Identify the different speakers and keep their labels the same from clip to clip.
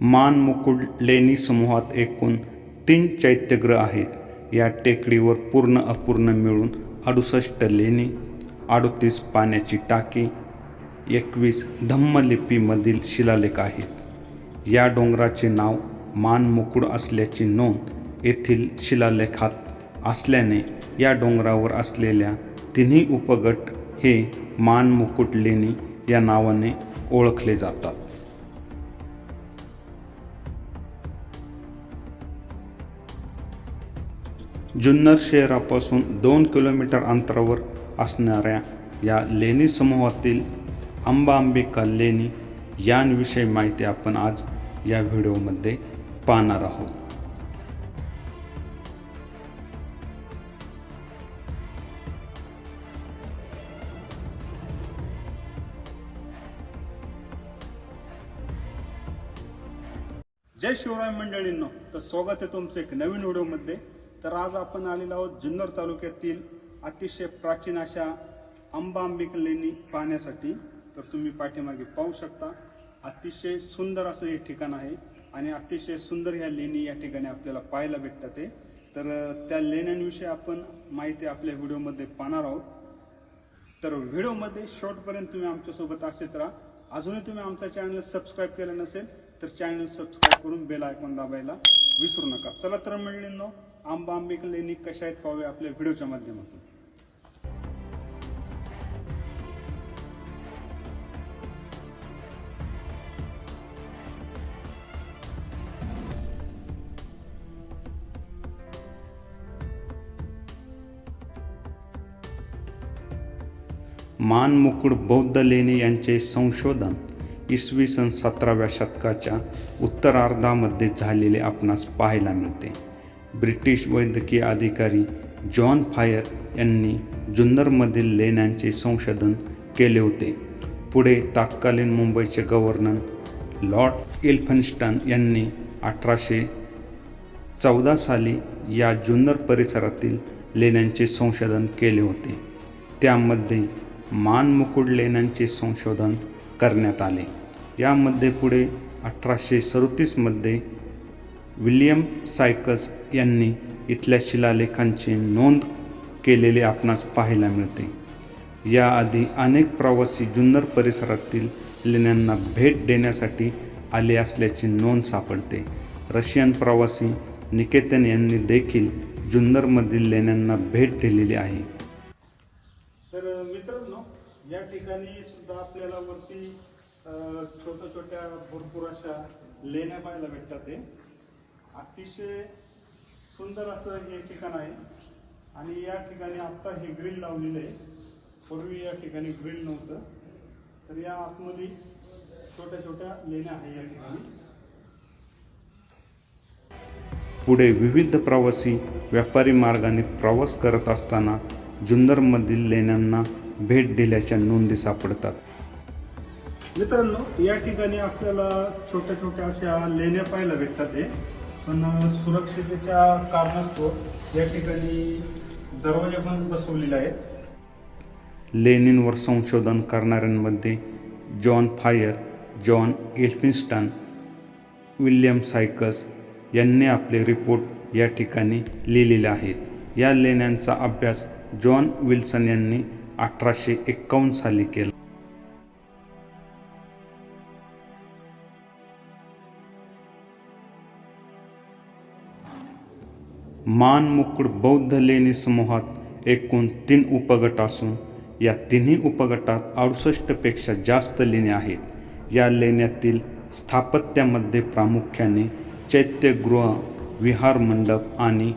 Speaker 1: मानमुकुड लेणी समूहात एकूण तीन चैत्यग्रह आहेत. या टेकडीवर पूर्ण अपूर्ण मिळून अडुसष्ट लेणी अडतीस पाण्याची टाकी एकवीस धम्मलिपीमधील शिलालेख आहेत. या डोंगराचे नाव मान मुकुड असल्याची नोंद येथील शिलालेखात असल्याने या डोंगरावर असलेल्या तिन्ही उपगट हे मान मुकुट लेणी या नावाने ओळखले जातात. जुन्नर शहरापासून दोन किलोमीटर अंतरावर असणाऱ्या या लेणी समूहातील आंबा अंबिका लेणी यांविषयी माहिती आपण आज या व्हिडिओमध्ये पाहणार आहोत. जय शिवराय मंडळींनो तर स्वागत आहे तुमचं एक नवीन व्हिडिओमध्ये. तर आज आपण आलेलो आहोत जुन्नर तालुक्यातील अतिशय प्राचीन अशा आंबा लेणी पाहण्यासाठी. तर तुम्ही पाठीमागे पाहू शकता. अतिशय सुंदर असं हे ठिकाण आहे आणि अतिशय सुंदर ह्या लेणी या ठिकाणी आपल्याला पाहायला भेटतात ते. तर त्या लेण्यांविषयी आपण माहिती आपल्या व्हिडिओमध्ये पाहणार आहोत. तर व्हिडिओमध्ये शॉर्टपर्यंत तुम्ही आमच्यासोबत असेच राहा. अजूनही तुम्ही आमचा चॅनल सबस्क्राईब केलं नसेल तर चॅनल सबस्क्राईब करून बेल आयकॉन दाबायला विसरू नका. चला तर मंडळींनो आंबा आंबिक लेणी कशा आहेत पाहूया आपल्या व्हिडिओच्या माध्यमातून? मान मुकुड बौद्ध लेणी यांचे संशोधन इसवी सन सतराव्या शतकाच्या उत्तरार्धामध्ये झालेले आपणास पाहायला मिळते. ब्रिटिश वैद्यकीय अधिकारी जॉन फायर यांनी जुन्नरमधील लेण्यांचे संशोधन केले होते. पुढे तत्कालीन मुंबईचे गव्हर्नर लॉर्ड इल्फन्स्टन यांनी अठराशे चौदा साली या जुन्नर परिसरातील लेण्यांचे संशोधन केले होते. त्यामध्ये मानमुकुड लेण्यांचे संशोधन करण्यात आले. यामध्ये पुढे अठराशे सदोतीसमध्ये विल्यम सायकस यांनी इथल्या शिलालेखांची नोंद केलेले आपणास पाहायला मिळते. याआधी अनेक प्रवासी जुन्नर परिसरातील लेण्यांना भेट देण्यासाठी आले असल्याची नोंद सापडते. रशियन प्रवासी निकेतन यांनी देखील जुन्नरमधील लेण्यांना भेट दिलेली आहे. तर मित्रांनो या ठिकाणी सुद्धा आपल्याला वरती छोट्या छोट्या भरपूर अशा लेण्या पाहायला भेटतात अतिशय सुंदर असं हे ठिकाण आहे. आणि या ठिकाणी आत्ता हे ग्रिल लावलेलं आहे. पूर्वी या ठिकाणी ग्रिल नव्हतं. तर या आतमध्ये छोट्या छोट्या लेण्या आहे या ठिकाणी. पुढे विविध प्रवासी व्यापारी मार्गाने प्रवास करत असताना जुन्नरमधील लेण्यांना भेट दिल्याच्या नोंदी सापडतात. मित्रांनो या ठिकाणी आपल्याला छोट्या छोट्या अशा लेण्या पाहायला भेटतात हे. पण सुरक्षितेच्या कारणास्तव या ठिकाणी दरवाजे पण बसवलेले आहेत. लेनिनवर संशोधन करणाऱ्यांमध्ये John Fryer John Elphinstone William Sykes यांनी आपले रिपोर्ट या ठिकाणी लिहिलेले आहेत. या लेण्यांचा अभ्यास जॉन विल्सन यांनी अठराशे एक्कावन्न साली केला. मान मुकुड बौद्ध लेणी समूहात एकूण तीन उपगट असून या तिन्ही उपगटात अडुसष्टपेक्षा जास्त लेण्या आहेत. या लेण्यातील स्थापत्यामध्ये प्रामुख्याने चैत्यगृह विहार मंडप आणि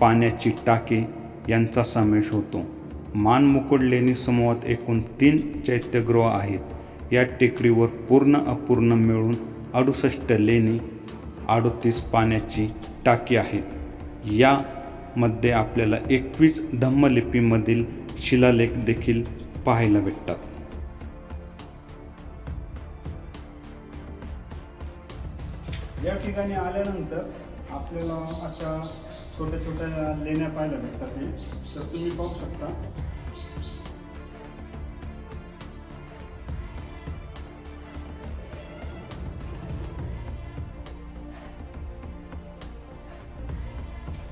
Speaker 1: पाण्याची टाके यांचा समावेश होतो. मान मुकुड लेणी समूहात एकूण तीन चैत्यगृह आहेत. या टेकडीवर पूर्ण अपूर्ण मिळून अडुसष्ट लेणी अडतीस पाण्याची टाकी आहेत. यामध्ये आपल्याला एकवीस धम्मलिपीमधील शिलालेख देखील पाहायला भेटतात. या ठिकाणी आल्यानंतर आपल्याला अशा छोट्या छोट्या लेण्या पाहायला भेटतात हे. तर तुम्ही पाहू शकता.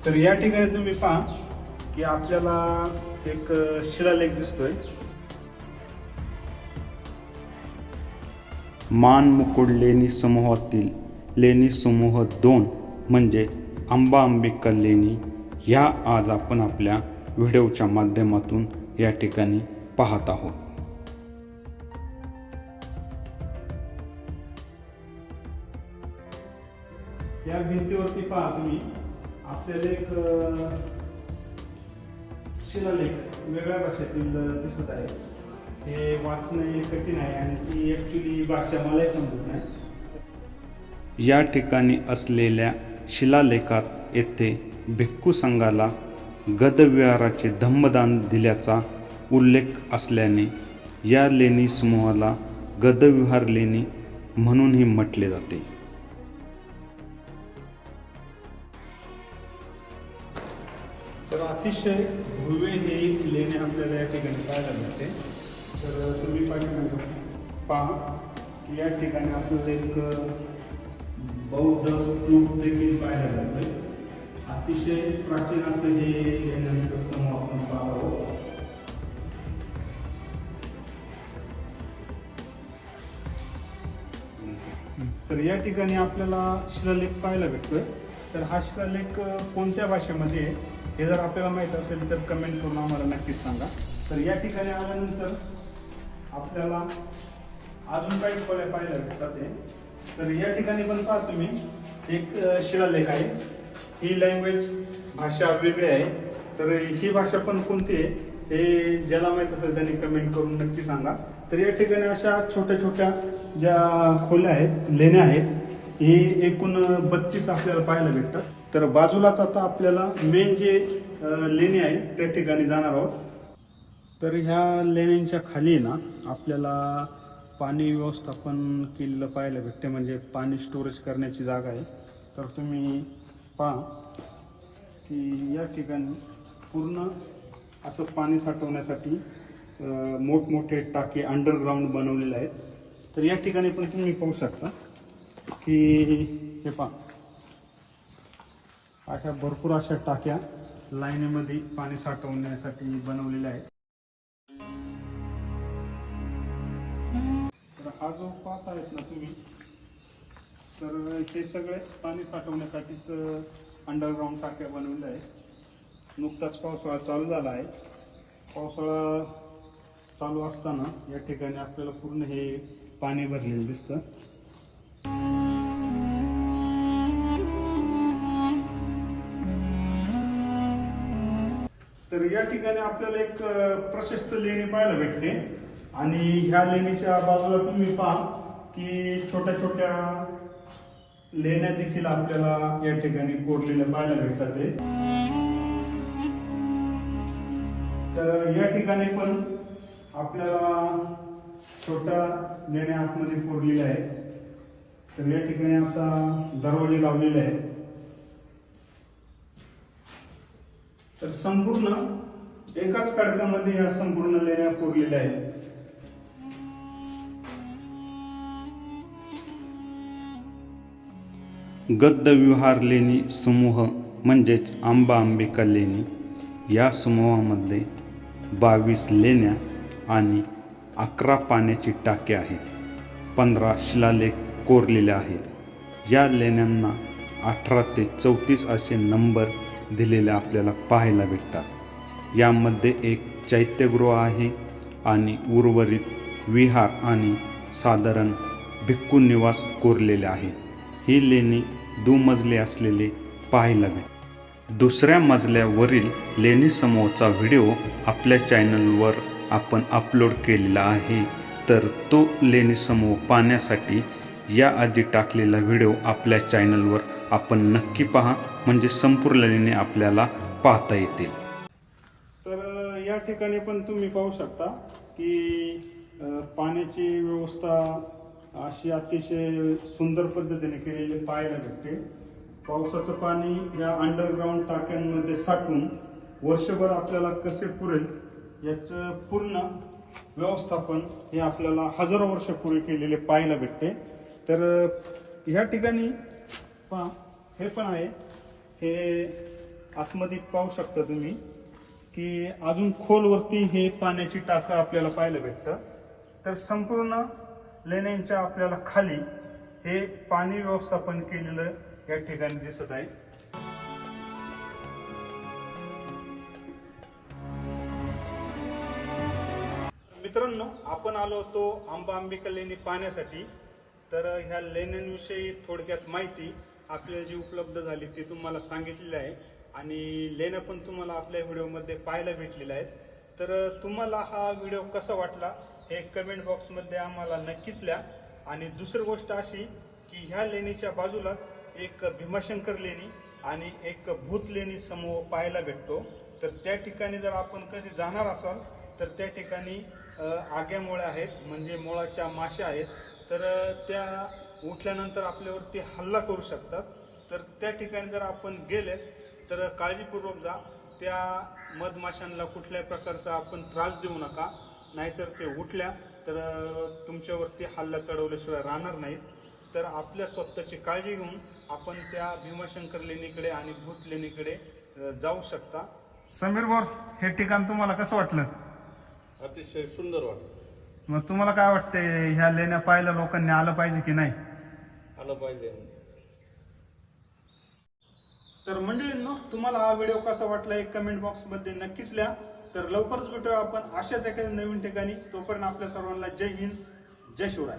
Speaker 2: तर या ठिकाणी तुम्ही पहा की आपल्याला एक शिलालेख दिसतोय.
Speaker 1: मान मुकुड लेणी समूहातील लेणी समूह दोन म्हणजेच आंबा अंबिका लेणी ह्या आज आपण आपल्या व्हिडिओच्या माध्यमातून या ठिकाणी पाहत आहोत.
Speaker 2: या भिंतीवरती पहा तुम्ही. आपल्याला एक शिलालेख वेगळ्या भाषेतील दिसत आहे हे वाचणं कठीण आहे आणि ती ॲक्च्युली भाषा मलाही समजत नाही.
Speaker 1: या ठिकाणी असलेल्या शिलालेखात येथे भिक्खू संघाला गदविहाराचे धम्मदान दिल्याचा उल्लेख असल्याने या लेणी समूहाला गदविहार लेणी म्हणूनही म्हटले जाते.
Speaker 2: तर अतिशय भव्य हे लेणे आपल्याला या ठिकाणी पाहायला मिळते. तर तुम्ही पाहिजे पहा की या ठिकाणी आपल्याला एक बौद्ध स्तूप देखील पाहायला मिळतोय. अतिशय प्राचीन असं हे लेण्यांचं समूह आपण पाहत तर या ठिकाणी आपल्याला शिलालेख पाहायला भेटतोय. तर हा शिलालेख कोणत्या भाषेमध्ये आहे? हे जर आपल्याला माहीत असेल तर कमेंट करून आम्हाला नक्कीच सांगा. तर या ठिकाणी आल्यानंतर आपल्याला अजून काही फळे पाहायला भेटतात हे. तर या ठिकाणी पण पहा तुम्ही एक शिलालेख आहे. ही लँग्वेज भाषा वेगळी आहे. तर ही भाषा पण कोणती आहे? हे ज्याला माहीत असेल त्यांनी कमेंट करून नक्की सांगा. तर या ठिकाणी अशा छोट्या छोट्या ज्या खोल्या आहेत लेण्या आहेत ही एकूण बत्तीस आपल्याला पाहायला भेटतात. तर बाजूलाच आता आपल्याला मेन जे लेणी आहे त्या ठिकाणी जाणार आहोत. तर ह्या लेण्यांच्या खाली ना आपल्याला पाणी व्यवस्थापन केलेलं पाहायला भेटते म्हणजे पाणी स्टोरेज करण्याची जागा आहे. तर तुम्ही पहा की या ठिकाणी पूर्ण असं पाणी साठवण्यासाठी मोठमोठे टाके अंडरग्राऊंड बनवलेले आहेत. तर या ठिकाणी पण तुम्ही पाहू शकता की हे पहा. अशा भरपूर अशा टाक्या लाईनीमध्ये पाणी साठवण्यासाठी बनवलेल्या आहेत. तर हा जो पाच आहेत ना तुम्ही तर हे सगळे पाणी साठवण्यासाठीच अंडरग्राऊंड टाक्या बनवल्या आहेत. नुकताच पावसाळा चालू झाला आहे. पावसाळा चालू असताना या ठिकाणी आपल्याला पूर्ण हे पाणी भरलेलं दिसतं. तर या ठिकाणी आपल्याला एक प्रशस्त लेणी पाहायला भेटते. आणि ह्या लेणीच्या बाजूला तुम्ही पहा की छोट्या छोट्या लेण्या देखील आपल्याला या ठिकाणी कोरलेल्या पाहायला भेटतात ते. तर या ठिकाणी पण आपल्याला छोट्या लेण्या आतमध्ये कोरलेल्या आहेत. तर या ठिकाणी आता दरवाजे लावलेले आहेत. तर संपूर्ण एकाच खडकामध्ये या संपूर्ण लेण्या कोरलेल्या आहेत.
Speaker 1: गद्दविहार लेणी समूह म्हणजेच आंबा अंबिका लेणी या समूहामध्ये बावीस लेण्या आणि अकरा पाण्याची टाके आहेत. पंधरा शिलालेख कोरलेले आहेत. या लेण्यांना अठरा ते चौतीस असे नंबर दिलेल्या आपल्याला पाहायला भेटतात. यामध्ये एक चैत्यगृह आहे आणि उर्वरित विहार आणि साधारण भिक्खू निवास कोरलेले आहे. ही लेणी दुमजले असलेले पाहायला भेट दुसऱ्या मजल्यावरील लेणी समूहाचा व्हिडिओ आपल्या चॅनलवर आपण अपलोड केलेला आहे. तर तो लेणी समूह पाहण्यासाठी याआधी टाकलेला व्हिडिओ आपल्या चॅनलवर आपण नक्की पहा म्हणजे संपूर्ण लेणी आपल्याला पाहता येतील.
Speaker 2: तर या ठिकाणी पण तुम्ही पाहू शकता की पाण्याची व्यवस्था अशी अतिशय सुंदर पद्धतीने केलेली पाहायला भेटते. पावसाचं पाणी या अंडरग्राऊंड टाक्यांमध्ये साठून वर्षभर आपल्याला कसे पुरेल याचं पूर्ण व्यवस्थापन हे आपल्याला हजारो वर्षापूर्वी केलेले पाहायला भेटते. तर ह्या ठिकाणी पहा हे पण आहे. हे आतमध्ये पाहू शकता तुम्ही की अजून खोलवरती हे पाण्याची टाकं आपल्याला पाहायला भेटतं. तर संपूर्ण लेण्यांच्या आपल्याला खाली हे पाणी व्यवस्थापन केलेलं या ठिकाणी दिसत आहे. मित्रांनो आपण आलो होतो आंबा आंबिका लेणी पाहण्यासाठी. तर ह्या लेण्यांविषयी थोडक्यात माहिती आपल्याला जी उपलब्ध झाली ती तुम्हाला सांगितलेली आहे. आणि लेण्या पण तुम्हाला आपल्या व्हिडिओमध्ये पाहायला भेटलेल्या आहेत. तर तुम्हाला हा व्हिडिओ कसा वाटला हे कमेंट बॉक्समध्ये आम्हाला नक्कीच लिहा. आणि दुसरी गोष्ट अशी की ह्या लेणीच्या बाजूलाच एक भीमाशंकर लेणी आणि एक भूत लेणी समूह पाहायला भेटतो. तर त्या ठिकाणी जर आपण कधी जाणार असाल तर त्या ठिकाणी अ, आग्या आहेत म्हणजे मुळाच्या माश्या आहेत. तर त्या उठल्यानंतर आपल्यावरती हल्ला करू शकतात. तर त्या ठिकाणी जर आपण गेले तर काळजीपूर्वक जा. त्या मधमाशांना कुठल्याही प्रकारचा आपण त्रास देऊ नका. नाहीतर ते उठल्या तर तुमच्यावरती हल्ला चढवल्याशिवाय राहणार नाहीत. तर आपल्या स्वतःची काळजी घेऊन आपण त्या भीमाशंकर लेणीकडे आणि भूत लेणीकडे जाऊ शकता. समीर बोर हे ठिकाण तुम्हाला कसं वाटलं?
Speaker 3: अतिशय सुंदर वाटत
Speaker 2: मग तुम्हाला काय वाटतंय ह्या लेण्या पाहायला लोकांनी आलं पाहिजे की नाही?
Speaker 3: आलं पाहिजे.
Speaker 2: तर मंडळींनो तुम्हाला हा व्हिडिओ कसा वाटला एक कमेंट बॉक्समध्ये नक्कीच लिहा. तर लवकरच भेटूया आपण अशाच एखाद्या नवीन ठिकाणी. तोपर्यंत आपल्या सर्वांना जय हिंद जय शिवराय.